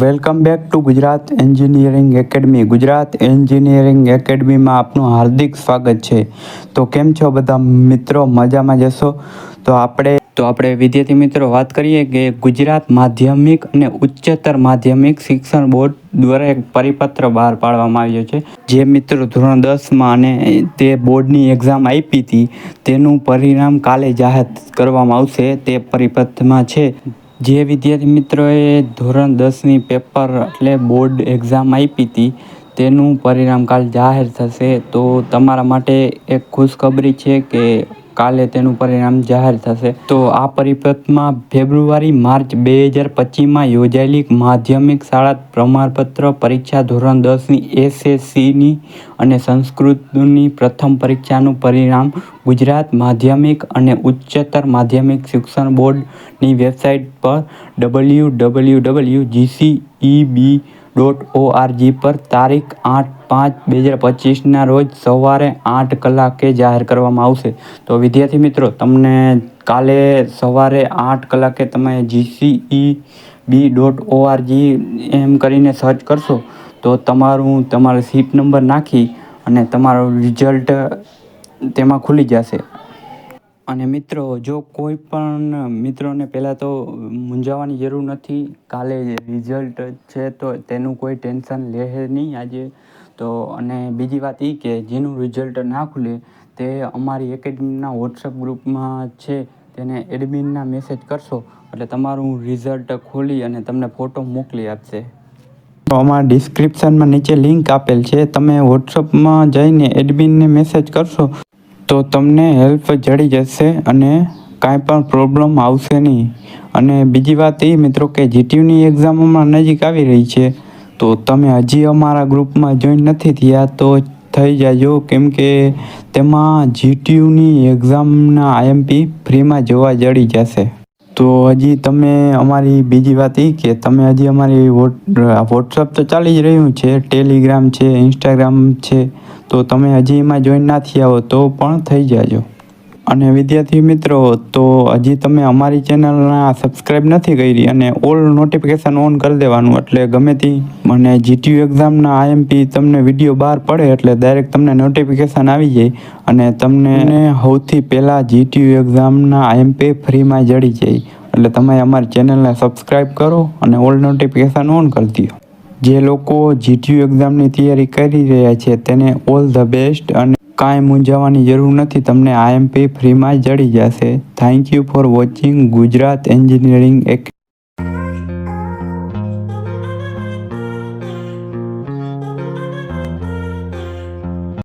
Welcome back to Gujarat engineering academy. Gujarat engineering એકેડમીમાં આપનું હાર્દિક સ્વાગત છે. તો કેમ છો બધા મિત્રો? મજામાં જશો તો આપણે તો આપણે વિદ્યાર્થી મિત્રો વાત કરીએ કે ગુજરાત માધ્યમિક અને ઉચ્ચતર માધ્યમિક શિક્ષણ બોર્ડ દ્વારા એક પરિપત્ર બહાર પાડવામાં આવ્યો છે. જે મિત્રો ધોરણ દસમાં અને તે બોર્ડની એક્ઝામ આપી હતી. તેનું પરિણામ કાલે જાહેર કરવામાં આવશે. તે પરિપત્રમાં છે. જે વિદ્યાર્થી મિત્રોએ ધોરણ દસની પેપર એટલે બોર્ડ એક્ઝામ આપી હતી, તેનું પરિણામ કાલ જાહેર થશે. તો તમારા માટે એક ખુશખબરી છે કે કાલે તેનું પરિણામ જાહેર થશે. તો આ પરિપથમાં ફેબ્રુઆરી, માર્ચ બે હજાર પચીસમાં યોજાયેલી માધ્યમિક શાળા પ્રમાણપત્ર પરીક્ષા ધોરણ દસની એસએસસીની અને સંસ્કૃતની પ્રથમ પરીક્ષાનું પરિણામ ગુજરાત માધ્યમિક અને ઉચ્ચતર માધ્યમિક શિક્ષણ બોર્ડની વેબસાઇટ પર W W W GCEB dot ORG પર તારીખ આઠ પાંચ બે હજાર પચીસના રોજ સવારે આઠ કલાકે જાહેર કરવામાં આવશે. તો વિદ્યાર્થી મિત્રો, તમને કાલે સવારે આઠ કલાકે તમે જીસીઈ બી ડોટ ઓઆરજી એમ કરીને સર્ચ કરશો, તો તમારું, તમારો સીટ નંબર નાખી અને તમારું રિઝલ્ટ તેમાં ખુલી જશે. અને મિત્રો, જો કોઈ પણ મિત્રોને પહેલાં તો મૂંઝાવાની જરૂર નથી, કાલે રિઝલ્ટ છે તો તેનું કોઈ ટેન્શન લે નહીં આજે. તો અને બીજી વાત એ કે જેનું રિઝલ્ટ ના ખુલે, તે અમારી એકેડમીના વોટ્સઅપ ગ્રુપમાં છે, તેને એડમિનના મેસેજ કરશો, એટલે તમારું રિઝલ્ટ ખોલી અને તમને ફોટો મોકલી આપશે. તો અમારા ડિસ્ક્રિપ્શનમાં નીચે લિંક આપેલ છે, તમે વોટ્સઅપમાં જઈને એડમિનને મેસેજ કરશો તો તમને હેલ્પ જડી જશે અને કાંઈ પણ પ્રોબ્લેમ આવશે નહીં. અને બીજી વાત એ મિત્રો કે જીટીયુની એક્ઝામ હમણાં નજીક આવી રહી છે. તો તમે હજી અમારા ગ્રુપમાં જોઈન નથી થયા તો થઈ જાજો. કેમ કે તેમાં જીટીયુની એક્ઝામના આઈએમપી ફ્રીમાં જોવા જડી જશે. તો હજી તમે અમારી બીજી વાત એ કે તમે હજી અમારી વોટ્સઅપ તો ચાલી જ રહ્યું છે ટેલિગ્રામ છે ઇન્સ્ટાગ્રામ છે, તો તમે હજી એમાં જોઈન ના થયા હો તો પણ થઈ જાજો. અને વિદ્યાર્થી મિત્રો તો હજી તમે અમારી ચેનલના સબસ્ક્રાઈબ નથી કરી અને ઓલ નોટિફિકેશન ઓન કરી દેવાનું. એટલે ગમે તે મને જીટીયુ એક્ઝામના આઈએમપી તમને વીડિયો બહાર પડે એટલે ડાયરેક્ટ તમને નોટિફિકેશન આવી જાય અને તમને સૌથી પહેલાં જીટીયુ એક્ઝામના આઈએમપી ફ્રીમાં જડી જાય. એટલે તમે અમારી ચેનલને સબસ્ક્રાઈબ કરો અને ઓલ નોટિફિકેશન ઓન કરી દો. જે લોકો જીટીયુ એક્ઝામની તૈયારી કરી રહ્યા છે તેને ઓલ ધ બેસ્ટ અને કાંઈ મૂંઝાવાની જરૂર નથી, તમને આઈએમપી ફ્રીમાં જડી જશે. Thank you for watching Gujarat engineering એક